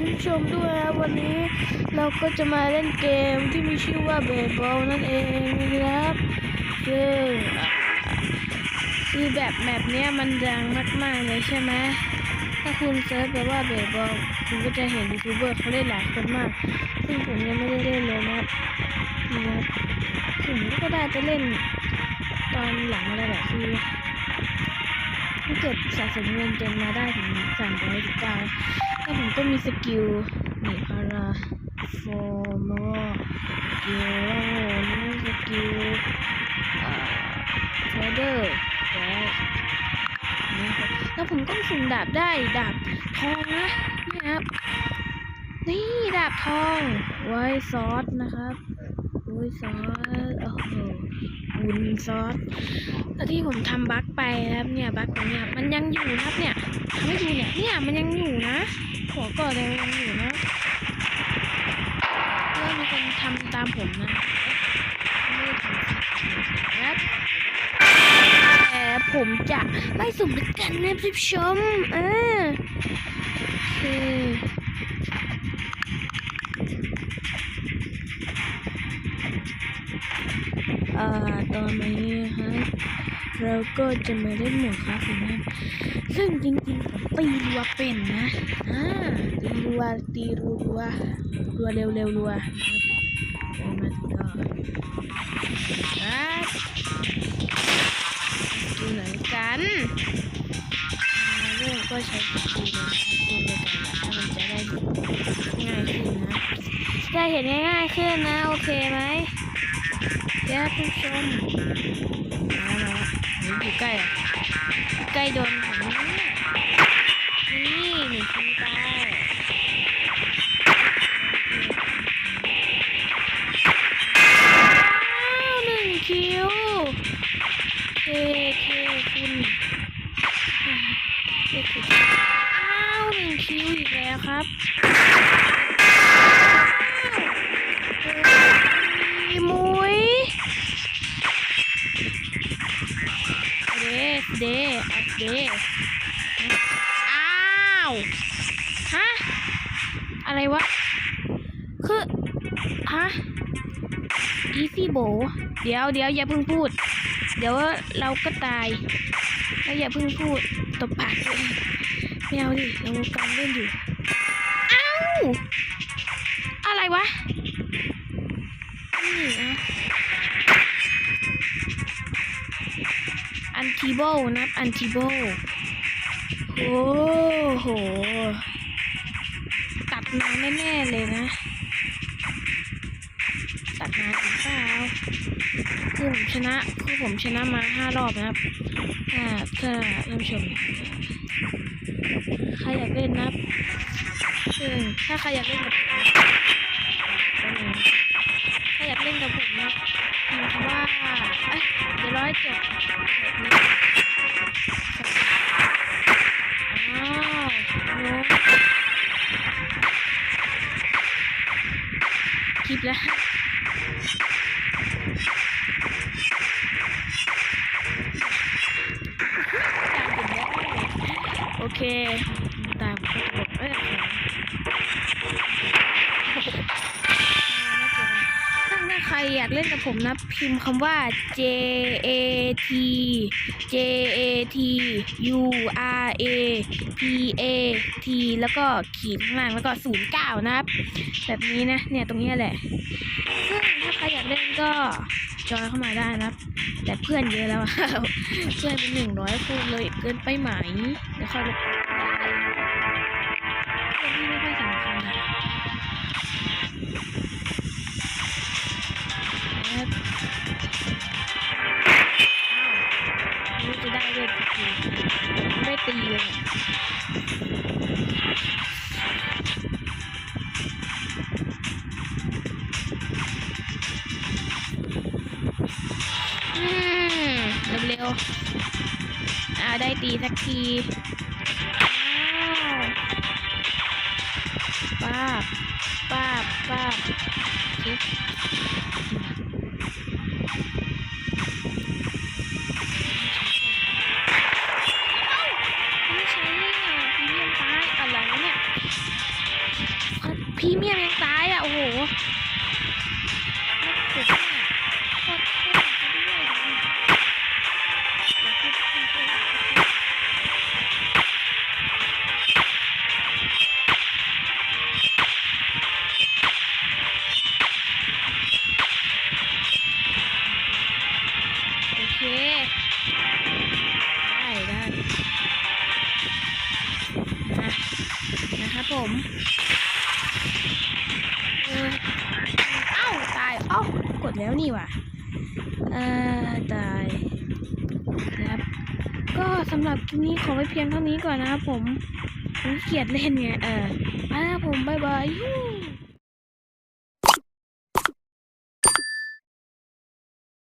ผู้ชมด้วยครับวันนี้เราก็จะมาเล่นเกมที่มีชื่อว่าเบสบอลนั่นเองนะครับคือคือแบบแบบเนี้ยมันดังมากๆเลยใช่ไหมถ้าคุณเซิร์ชแปลว่าเบสบอลคุณก็จะเห็นยูทูบเบอร์เขาเล่นหลายคนมาก ซึ่งผมยังไม่ได้เล่นเลยนะคนะครับผมก็ได้จะเล่นตอนหลังอะไรแบบคือ ถ้าเกิดสะสมเงินจนมาได้ถึงสามร้อยเก้าแล้วผมก็มีสกิลนี่พาราโฟมแล้วก็สกิลนี่สกิลอ่าเทเดอร์แล้วนะครับแล้วผมก็สุ่มดาบได้ดาบทองนะนี่ครับ นี่ดาบทองไว้ซอสนะครับ ไว้ซอสโอ้โหบุญซอสแล้วที่ผมทำบั๊กไปครับเนี่ยบั๊กตรงเนี้ยมันยังอยู่นะครับเนี่ยทำให้ดูเนี่ยเนี่ยมันยังอยู่นะขอก่อนเลยมันยังอยู่นะเพื่อมีคนทำตามผมนะไม่ทำครับแต่ผมจะไม่สุ่มกันนะผู้ชมเออโอ อ่าตอนนี้ฮะเราก็จะมาเล่นหมวดคลาสสิกนะครับซึ่งจริงๆผมตีรัวเป็นนะอ่าตีรัวตีรัวรัวรัวเร็วเร็วรัวครับโอ้มาถึงก็ครับดูไหนกันเรื่องก็ใช้สกิลเลยสกิลเลยกันถ้ามันจะได้ง่ายขึ้นนะได้เห็นง่ายๆขึ้นนะ โอเคไหม เดี๋ยวผู้ชมมามาหนูอยู่ใกล้อะใกล้โดนผมนี่นี่หนึ่งทีไปว้าวหนึ่งคิวเคเคคุณเคเคอ้าวหนึ่งคิวอีกแล้วครับ ฮะ อะไรวะ คือ ฮะ อีซี่โบ เดี๋ยวเดี๋ยวอย่าเพิ่งพูด เดี๋ยวเราก็ตาย แล้วอย่าเพิ่งพูด ตบปากเองไม่เอาดิ เรากำลังเล่นอยู่ อ้าว อะไรวะ นี่นะอันทิโบนะอันทิโบ โอ้โห ตัดมาแน่ๆเลยนะ ตัดมาถึงเปล่าคือผมชนะคือผมชนะมาห้ารอบนะครับถ้าถ้าท่านผู้ชมใครอยากเล่นนะซึ่งถ้าใครอยากเล่นกับผมถ้าอยากเล่นกับผมนะพิมว่าเอ้ยเดี๋ยวร้อยจบ ลิปแล้วโอเคตามกดเอ้ย อยากเล่นกับผมนะ พิมพ์คำว่า J A T J A T U R A P A T แล้วก็ขีดข้างล่างแล้วก็ศูนย์เก้านะครับ แบบนี้นะ เนี่ยตรงนี้แหละ ซึ่งถ้าใครอยากเล่นก็จอยเข้ามาได้นะครับ แต่เพื่อนเยอะแล้ว เพื่อนเป็นหนึ่งร้อยคนเลยเกินไปไหมเดี๋ยวค่อยลบ วอ่าได้ตีสักทีป้าบป้าบป้าบชิบไม่ใช่พรีเมียม ผมเอ้าตายเอ้ากดแล้วนี่ว่ะเอ่อตายครับก็สำหรับคลิปนี้ขอไว้เพียงเท่านี้ก่อนนะครับผมผมเกลียดเล่นไงเออไปนะผมบายบาย